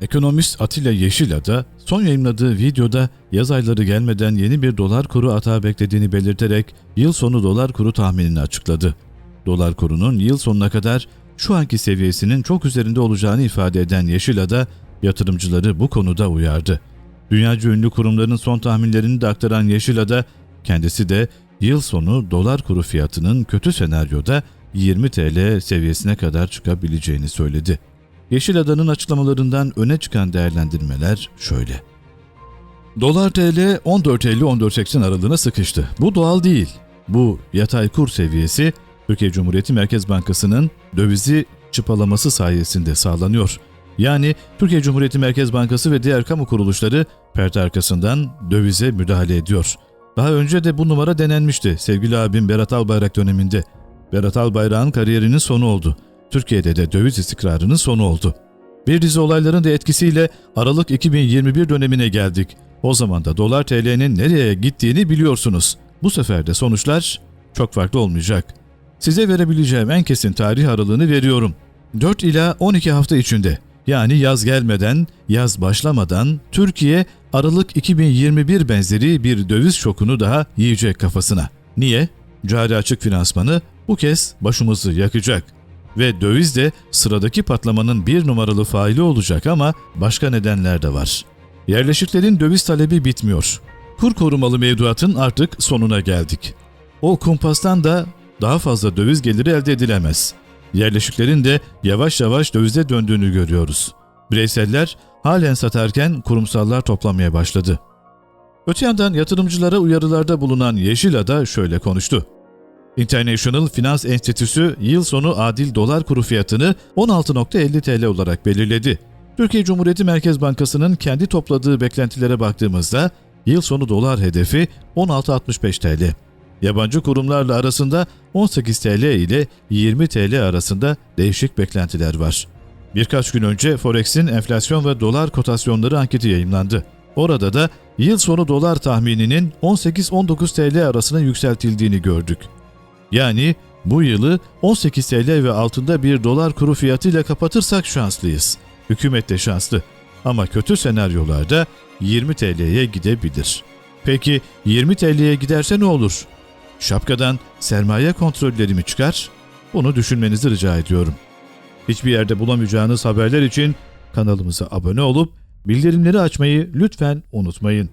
Ekonomist Atilla Yeşilada son yayınladığı videoda yaz ayları gelmeden yeni bir dolar kuru atağı beklediğini belirterek yıl sonu dolar kuru tahminini açıkladı. Dolar kurunun yıl sonuna kadar şu anki seviyesinin çok üzerinde olacağını ifade eden Yeşilada yatırımcıları bu konuda uyardı. Dünyaca ünlü kurumların son tahminlerini de aktaran Yeşilada kendisi de yıl sonu dolar kuru fiyatının kötü senaryoda 20 TL seviyesine kadar çıkabileceğini söyledi. Yeşilada'nın açıklamalarından öne çıkan değerlendirmeler şöyle. Dolar TL 14.50-14.80 aralığına sıkıştı. Bu doğal değil. Bu yatay kur seviyesi Türkiye Cumhuriyeti Merkez Bankası'nın dövizi çıpalaması sayesinde sağlanıyor. Yani Türkiye Cumhuriyeti Merkez Bankası ve diğer kamu kuruluşları perde arkasından dövize müdahale ediyor. Daha önce de bu numara denenmişti sevgili abim Berat Albayrak döneminde. Berat Albayrak'ın kariyerinin sonu oldu. Türkiye'de de döviz istikrarının sonu oldu. Bir dizi olayların da etkisiyle Aralık 2021 dönemine geldik. O zaman da dolar TL'nin nereye gittiğini biliyorsunuz. Bu sefer de sonuçlar çok farklı olmayacak. Size verebileceğim en kesin tarih aralığını veriyorum. 4 ila 12 hafta içinde yani yaz gelmeden, yaz başlamadan Türkiye Aralık 2021 benzeri bir döviz şokunu daha yiyecek kafasına. Niye? Cari açık finansmanı bu kez başımızı yakacak. Ve döviz de sıradaki patlamanın bir numaralı faili olacak ama başka nedenler de var. Yerleşiklerin döviz talebi bitmiyor. Kur korumalı mevduatın artık sonuna geldik. O kumpastan da daha fazla döviz geliri elde edilemez. Yerleşiklerin de yavaş yavaş dövize döndüğünü görüyoruz. Bireyseller halen satarken kurumsallar toplamaya başladı. Öte yandan yatırımcılara uyarılarda bulunan Yeşilada şöyle konuştu. International Finans Enstitüsü yıl sonu adil dolar kuru fiyatını 16.50 TL olarak belirledi. Türkiye Cumhuriyeti Merkez Bankası'nın kendi topladığı beklentilere baktığımızda yıl sonu dolar hedefi 16.65 TL. Yabancı kurumlarla arasında 18 TL ile 20 TL arasında değişik beklentiler var. Birkaç gün önce Forex'in enflasyon ve dolar kotasyonları anketi yayımlandı. Orada da yıl sonu dolar tahmininin 18-19 TL arasına yükseltildiğini gördük. Yani bu yılı 18 TL ve altında bir dolar kuru fiyatıyla kapatırsak şanslıyız. Hükümet de şanslı. Ama kötü senaryolarda 20 TL'ye gidebilir. Peki 20 TL'ye giderse ne olur? Şapkadan sermaye kontrolleri mi çıkar? Bunu düşünmenizi rica ediyorum. Hiçbir yerde bulamayacağınız haberler için kanalımıza abone olup bildirimleri açmayı lütfen unutmayın.